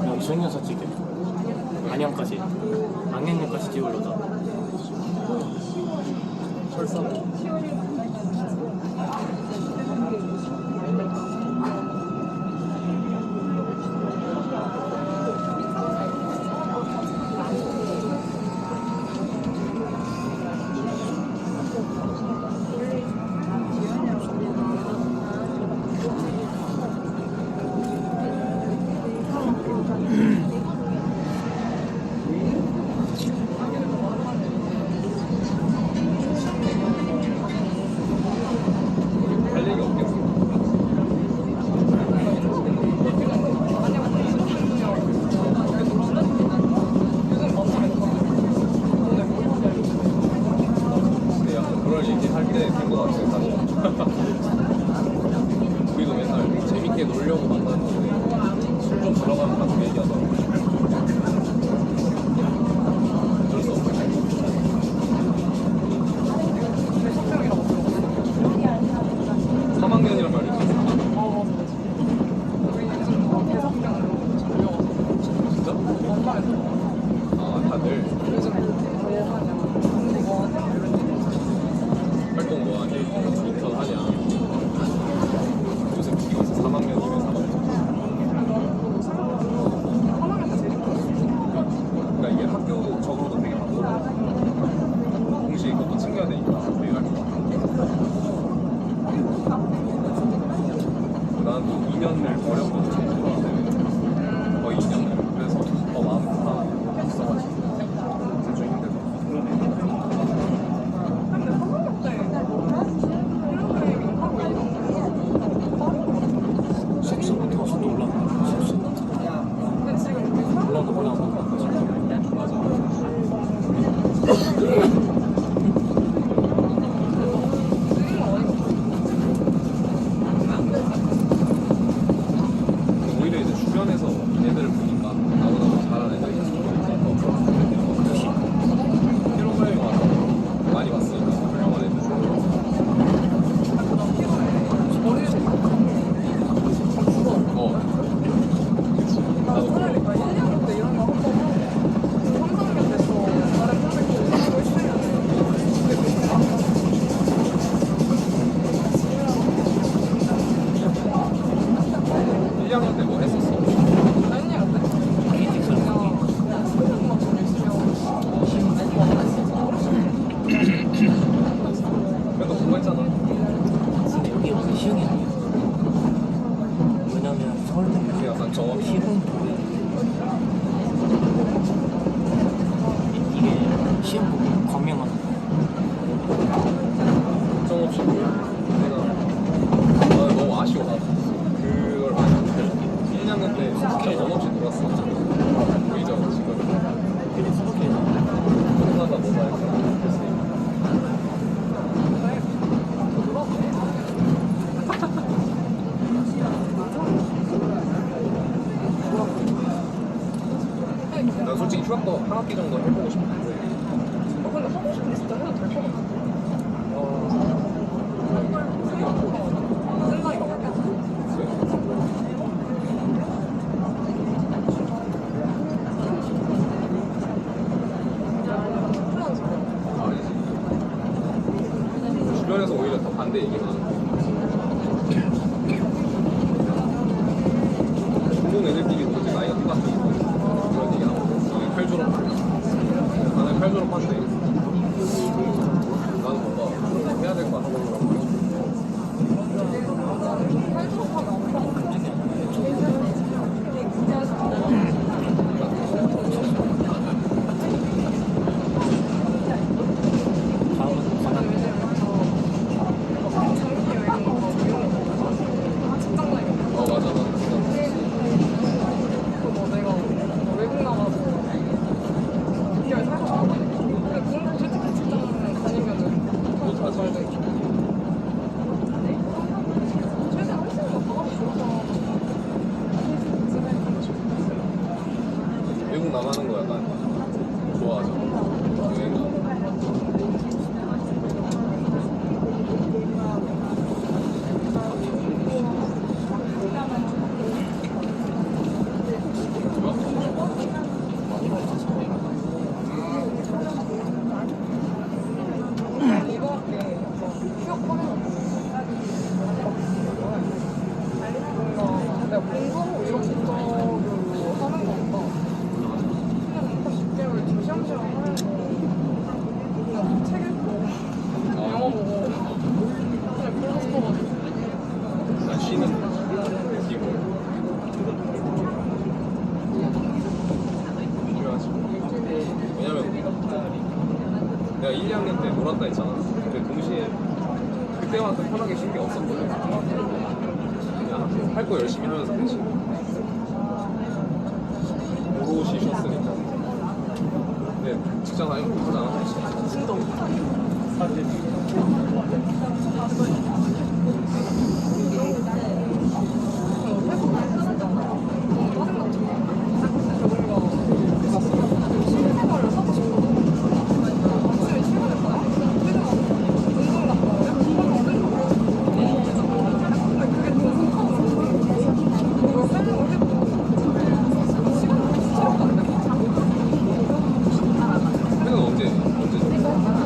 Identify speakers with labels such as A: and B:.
A: 그냥 2학년사 찍게 안양까지. 안양역까지 찍으려다.
B: 철사. 한번좀 들어가면 얘기하자. 음. 난 솔직히 휴학도 한 학기 정도 해보고 싶은데. 아,
A: 근데
B: 하고 싶은데 진짜 해도 될 것 같아. 어. 음. 아, 생각이 주변에서 오히려 더 반대 얘기가 1, 2학년 때 놀았다 했잖아. 근데 동시에 그때만큼 편하게 쉰 게 없었거든. 그냥 할 거 열심히 하면서 대신 오롯이 쉬었으니까. 근데 직장 다니고 하잖아. 퇴근